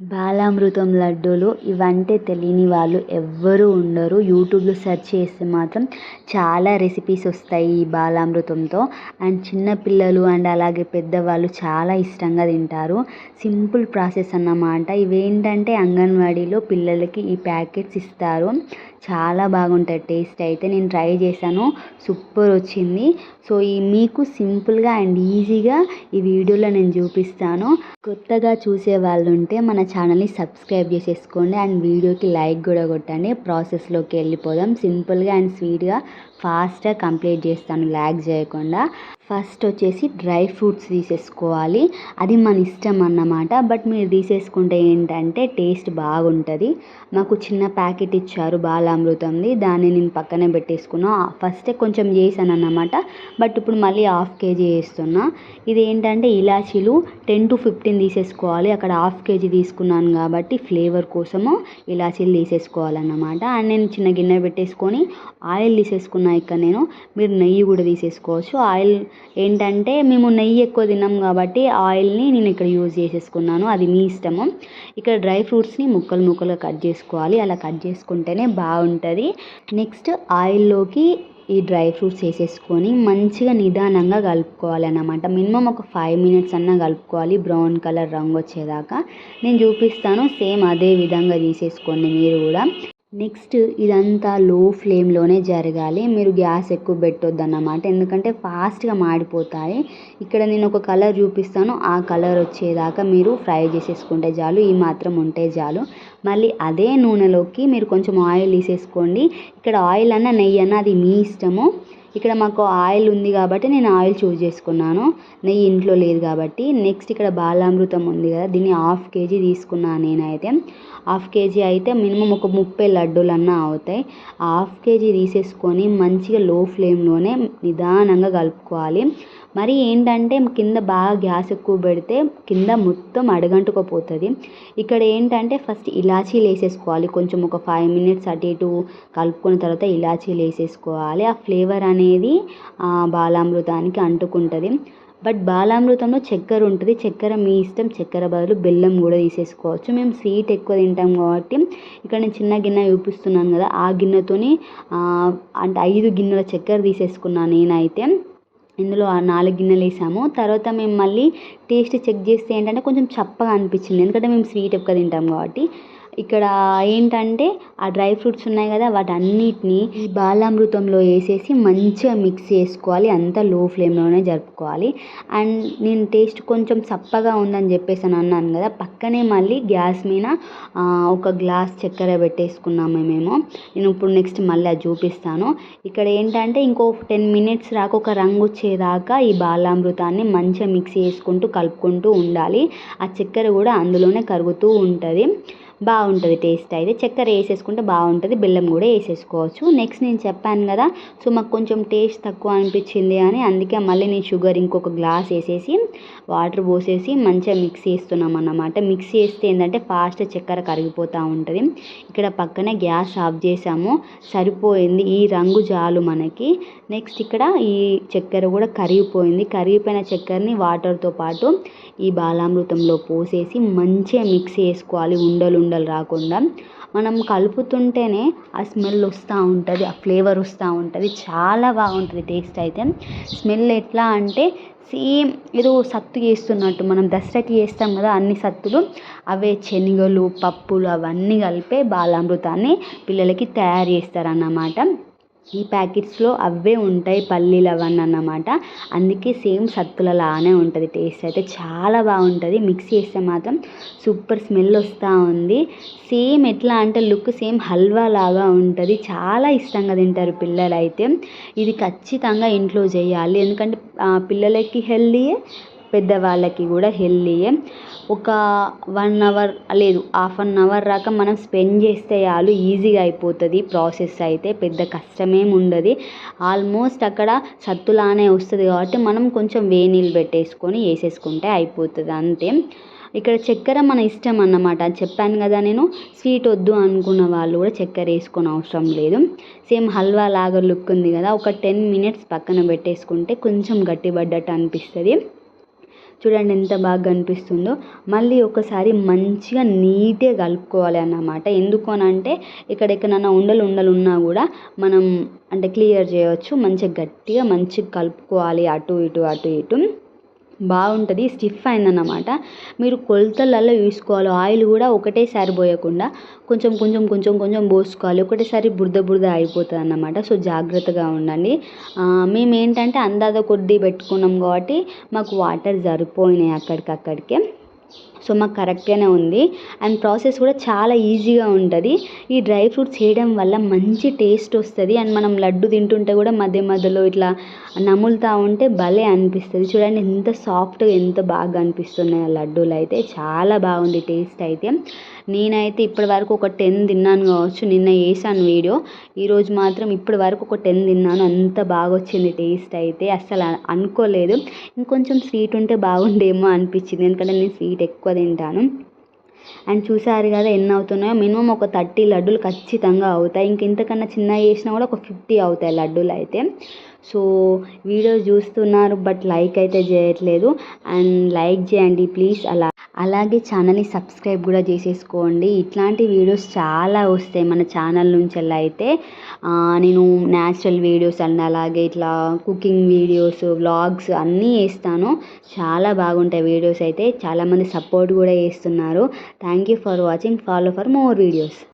బాలామృతం లడ్డూలు ఇవంటే తెలియని వాళ్ళు ఎవ్వరూ ఉండరు. యూట్యూబ్లో సెర్చ్ చేస్తే మాత్రం చాలా రెసిపీస్ వస్తాయి ఈ బాలామృతంతో. అండ్ చిన్నపిల్లలు అండ్ అలాగే పెద్దవాళ్ళు చాలా ఇష్టంగా తింటారు. సింపుల్ ప్రాసెస్ అన్నమాట. ఇవేంటంటే అంగన్వాడీలో పిల్లలకి ఈ ప్యాకెట్స్ ఇస్తారు. చాలా బాగుంటుంది టేస్ట్ అయితే నేను ట్రై చేశాను. సూపర్ వచ్చింది. సో ఈ మీకు సింపుల్గా అండ్ ఈజీగా ఈ వీడియోలో నేను చూపిస్తాను. కొత్తగా చూసే వాళ్ళు ఉంటే మన ఛానల్ని సబ్స్క్రైబ్ చేసేసుకోండి అండ్ వీడియోకి లైక్ కూడా కొట్టండి. ప్రాసెస్లోకి వెళ్ళిపోదాం. సింపుల్గా అండ్ స్వీట్గా ఫాస్ట్గా కంప్లీట్ చేస్తాను. ల్యాగ్ చేయకుండా. ఫస్ట్ వచ్చేసి డ్రై ఫ్రూట్స్ తీసేసుకోవాలి. అది మన ఇష్టం అన్నమాట. బట్ మీరు తీసేసుకుంటే ఏంటంటే టేస్ట్ బాగుంటుంది. మాకు చిన్న ప్యాకెట్ ఇచ్చారు బాలామృతంది. దాన్ని నేను పక్కనే పెట్టేసుకున్నా. ఫస్టే కొంచెం చేశాను అన్నమాట. బట్ ఇప్పుడు మళ్ళీ హాఫ్ కేజీ వేస్తున్నా ఇది ఏంటంటే ఇలాచీలు టెన్ టు ఫిఫ్టీన్ తీసేసుకోవాలి. అక్కడ హాఫ్ కేజీ తీసుకున్నాను కాబట్టి ఫ్లేవర్ కోసము ఇలాచీలు తీసేసుకోవాలన్నమాట. అండ్ నేను చిన్న గిన్నె పెట్టేసుకొని ఆయిల్ తీసేసుకున్నా ఇక్కడ నేను. మీరు నెయ్యి కూడా తీసేసుకోవచ్చు. ఆయిల్ ఏంటంటే మేము నెయ్యి ఎక్కువ తిన్నాం కాబట్టి ఆయిల్ని నేను ఇక్కడ యూజ్ చేసేసుకున్నాను. అది మీ ఇష్టము. ఇక్కడ డ్రై ఫ్రూట్స్ని ముక్కలు ముక్కలుగా కట్ చేసుకోవాలి. అలా కట్ చేసుకుంటేనే బాగుంటుంది. నెక్స్ట్ ఆయిల్లోకి ఈ డ్రై ఫ్రూట్స్ వేసేసుకొని మంచిగా నిదానంగా కలుపుకోవాలి అన్నమాట మినిమం ఒక ఫైవ్ మినిట్స్ అన్నా కలుపుకోవాలి. బ్రౌన్ కలర్ రంగు వచ్చేదాకా. నేను చూపిస్తాను. సేమ్ అదే విధంగా తీసేసుకోండి మీరు కూడా. నెక్స్ట్ ఇదంతా లో ఫ్లేమ్లోనే జరగాలి. మీరు గ్యాస్ ఎక్కువ పెట్టొద్దు అన్నమాట ఎందుకంటే ఫాస్ట్గా మాడిపోతాయి. ఇక్కడ నేను ఒక కలర్ చూపిస్తాను. ఆ కలర్ వచ్చేదాకా మీరు ఫ్రై చేసేసుకుంటే చాలు. ఈ మాత్రం ఉంటే చాలు. మళ్ళీ అదే నూనెలోకి మీరు కొంచెం ఆయిల్ తీసేసుకోండి. ఇక్కడ ఆయిల్ అన్న నెయ్యి అన్న అది మీ ఇష్టము. ఇక్కడ మాకు ఆయిల్ ఉంది కాబట్టి నేను ఆయిల్ చూస్ చేసుకున్నాను. నెయ్యి ఇంట్లో లేదు కాబట్టి. నెక్స్ట్ ఇక్కడ బాలామృతం ఉంది కదా దీన్ని హాఫ్ కేజీ తీసుకున్నాను నేనైతే. హాఫ్ కేజీ అయితే మినిమం ఒక ముప్పై లడ్డూలన్నా అవుతాయి. హాఫ్ కేజీ తీసేసుకొని మంచిగా లో ఫ్లేమ్లోనే నిదానంగా కలుపుకోవాలి. మరి ఏంటంటే కింద బాగా గ్యాస్ ఎక్కువ పెడితే కింద మొత్తం అడగంటుకుపోతుంది. ఇక్కడ ఏంటంటే ఫస్ట్ ఇలాచీలు వేసేసుకోవాలి. కొంచెం ఒక ఫైవ్ మినిట్స్ అటు ఇటు కలుపుకున్న తర్వాత ఇలాచీలు వేసేసుకోవాలి. ఆ ఫ్లేవర్ అనేది బాలామృతానికి అంటుకుంటుంది. బట్ బాలామృతంలో చక్కెర ఉంటుంది. చక్కెర మీ ఇష్టం. చక్కెర బదులు బెల్లం కూడా తీసేసుకోవచ్చు. మేము స్వీట్ ఎక్కువ తింటాం కాబట్టి ఇక్కడ నేను చిన్న గిన్నె చూపిస్తున్నాను కదా. ఆ గిన్నెతోని అంటే ఐదు గిన్నెల చక్కెర తీసేసుకున్నాను నేనైతే. ఇందులో ఆ నాలుగు గిన్నెలు వేసాము. తర్వాత మేము మళ్ళీ టేస్ట్ చెక్ చేస్తే ఏంటంటే కొంచెం చప్పగా అనిపించింది. ఎందుకంటే మేము స్వీట్ ఎక్కువ తింటాం కాబట్టి. ఇక్కడ ఏంటంటే ఆ డ్రై ఫ్రూట్స్ ఉన్నాయి కదా వాటన్నిటిని ఈ బాలామృతంలో వేసేసి మంచిగా మిక్స్ చేసుకోవాలి. అంతా లో ఫ్లేమ్లోనే జరుపుకోవాలి. అండ్ నేను టేస్ట్ కొంచెం చప్పగా ఉందని చెప్పేసి అని అన్నాను కదా పక్కనే మళ్ళీ గ్యాస్ మీద ఒక గ్లాస్ చక్కెర పెట్టేసుకున్నాము మేము. నేను ఇప్పుడు నెక్స్ట్ మళ్ళీ అది చూపిస్తాను. ఇక్కడ ఏంటంటే ఇంకో టెన్ మినిట్స్ రాక ఒక రంగు వచ్చేదాకా ఈ బాలామృతాన్ని మంచిగా మిక్స్ చేసుకుంటూ కలుపుకుంటూ ఉండాలి. ఆ చక్కెర కూడా అందులోనే కరుగుతూ ఉంటుంది. బాగుంటుంది టేస్ట్ అయితే. చక్కెర వేసేసుకుంటే బాగుంటుంది బెల్లం కూడా వేసేసుకోవచ్చు. నెక్స్ట్ నేను చెప్పాను కదా సో మాకు కొంచెం టేస్ట్ తక్కువ అనిపించింది అని అందుకే మళ్ళీ నేను షుగర్ ఇంకొక గ్లాస్ వేసేసి వాటర్ పోసేసి మంచిగా మిక్స్ చేస్తున్నాం అన్నమాట. మిక్స్ చేస్తే ఏంటంటే ఫాస్ట్ చక్కెర కరిగిపోతూ ఉంటుంది. ఇక్కడ పక్కనే గ్యాస్ ఆఫ్ చేసాము సరిపోయింది. ఈ రంగు చాలు మనకి. నెక్స్ట్ ఇక్కడ ఈ చక్కెర కూడా కరిగిపోయింది. కరిగిపోయిన చక్కెరని వాటర్తో పాటు ఈ బాలామృతంలో పోసేసి మంచిగా మిక్స్ చేసుకోవాలి. ఉండలు ఉండలు రాకుండా మనం కలుపుతుంటేనే ఆ స్మెల్ వస్తూ ఉంటుంది ఆ ఫ్లేవర్ వస్తూ ఉంటుంది చాలా బాగుంటుంది టేస్ట్ అయితే. స్మెల్ ఎట్లా అంటే సేమ్ ఏదో సత్తు చేస్తున్నట్టు మనం దసరాకి చేస్తాం కదా అన్ని సత్తులు అవే శనగలు పప్పులు అవన్నీ కలిపే బాలామృతాన్ని పిల్లలకి తయారు చేస్తారన్నమాట. ఈ ప్యాకెట్స్లో అవే ఉంటాయి పల్లీలు అవన్నీ అన్నమాట. అందుకే సేమ్ సత్తులలానే ఉంటుంది. టేస్ట్ అయితే చాలా బాగుంటుంది. మిక్స్ చేస్తే మాత్రం సూపర్ స్మెల్ వస్తూ ఉంది. సేమ్ ఎట్లా అంటే లుక్ సేమ్ హల్వా లాగా ఉంటుంది. చాలా ఇష్టంగా తింటారు పిల్లలు అయితే ఇది ఖచ్చితంగా ఇంట్లో చేయాలి. ఎందుకంటే పిల్లలకి హెల్దీయే పెద్దవాళ్ళకి కూడా హెల్దీయే ఒక వన్ అవర్ లేదు హాఫ్ అన్ అవర్ దాకా మనం స్పెండ్ చేస్తే చాలు ఈజీగా అయిపోతుంది. ప్రాసెస్ అయితే పెద్ద కష్టమేం ఉండదు. ఆల్మోస్ట్ అక్కడ సత్తులానే వస్తుంది కాబట్టి మనం కొంచెం వేనీళ్ళు పెట్టేసుకొని వేసేసుకుంటే అయిపోతుంది అంతే. ఇక్కడ చక్కెర మన ఇష్టం అన్నమాట. చెప్పాను కదా నేను స్వీట్ వద్దు అనుకున్న వాళ్ళు కూడా చక్కెర వేసుకొని అవసరం లేదు. సేమ్ హల్వా లాగా లుక్ ఉంది కదా ఒక టెన్ మినిట్స్ పక్కన పెట్టేసుకుంటే కొంచెం గట్టిపడ్డట్టు అనిపిస్తుంది. చూడండి ఎంత బాగా కనిపిస్తుందో. మళ్ళీ ఒకసారి మంచిగా నీట్గా కలుపుకోవాలి అన్నమాట. ఎందుకు అంటే ఇక్కడ ఉండలు ఉండలు ఉన్నా కూడా మనం అంటే క్లియర్ చేయవచ్చు మంచిగా గట్టిగా మంచిగా కలుపుకోవాలి. అటు ఇటు అటు ఇటు. బాగుంటుంది స్టిఫ్ అయిందన్నమాట. మీరు కొలతలలో చూసుకోవాలి ఆయిల్ కూడా ఒకటేసారి పోయకుండా కొంచెం కొంచెం కొంచెం కొంచెం పోసుకోవాలి. ఒకటేసారి బురద బురద అయిపోతుంది అన్నమాట సో జాగ్రత్తగా ఉండండి. మేము ఏంటంటే అందాజ కొద్దీ పెట్టుకున్నాం కాబట్టి మాకు వాటర్ సరిపోయినాయి అక్కడికక్కడికే. సో మాకు కరెక్ట్గానే ఉంది. అండ్ ప్రాసెస్ కూడా చాలా ఈజీగా ఉంటుంది. ఈ డ్రై ఫ్రూట్స్ వేయడం వల్ల మంచి టేస్ట్ వస్తుంది. అండ్ మనం లడ్డు తింటుంటే కూడా మధ్య మధ్యలో ఇట్లా నములుతూ ఉంటే భలే అనిపిస్తుంది. చూడండి ఎంత సాఫ్ట్గా ఎంత బాగా అనిపిస్తున్నాయి ఆ లడ్డూలు అయితే. చాలా బాగుంది టేస్ట్ అయితే. నేనైతే ఇప్పటి వరకు ఒక టెన్ తిన్నాను కావచ్చు. నిన్న వేసాను వీడియో. ఈరోజు మాత్రం ఇప్పటి వరకు ఒక టెన్ తిన్నాను. అంత బాగా వచ్చింది టేస్ట్ అయితే. అస్సలు అనుకోలేదు. ఇంకొంచెం స్వీట్ ఉంటే బాగుండేమో అనిపించింది. ఎందుకంటే నేను స్వీట్ ఎక్కువ తింటాను. అండ్ చూసారు కదా ఎన్ని అవుతున్నాయో మినిమం ఒక థర్టీ లడ్డూలు ఖచ్చితంగా అవుతాయి. ఇంక ఇంతకన్నా చిన్నవి చేసినా కూడా ఒక ఫిఫ్టీ అవుతాయి లడ్డూలు అయితే. సో వీడియో చూస్తున్నారు బట్ లైక్ అయితే చేయట్లేదు. అండ్ లైక్ చేయండి ప్లీజ్. అలా అలాగే ఛానల్ని సబ్స్క్రైబ్ కూడా చేసేసుకోండి. ఇట్లాంటి వీడియోస్ చాలా వస్తాయి మన ఛానల్ నుంచి అయితే. నేను న్యాచురల్ వీడియోస్ అండ్ అలాగే ఇట్లా కుకింగ్ వీడియోస్ వ్లాగ్స్ అన్నీ వేస్తాను చాలా బాగుంటాయి వీడియోస్ అయితే. చాలామంది సపోర్ట్ కూడా చేస్తున్నారు. Thank you for watching. Follow for more videos.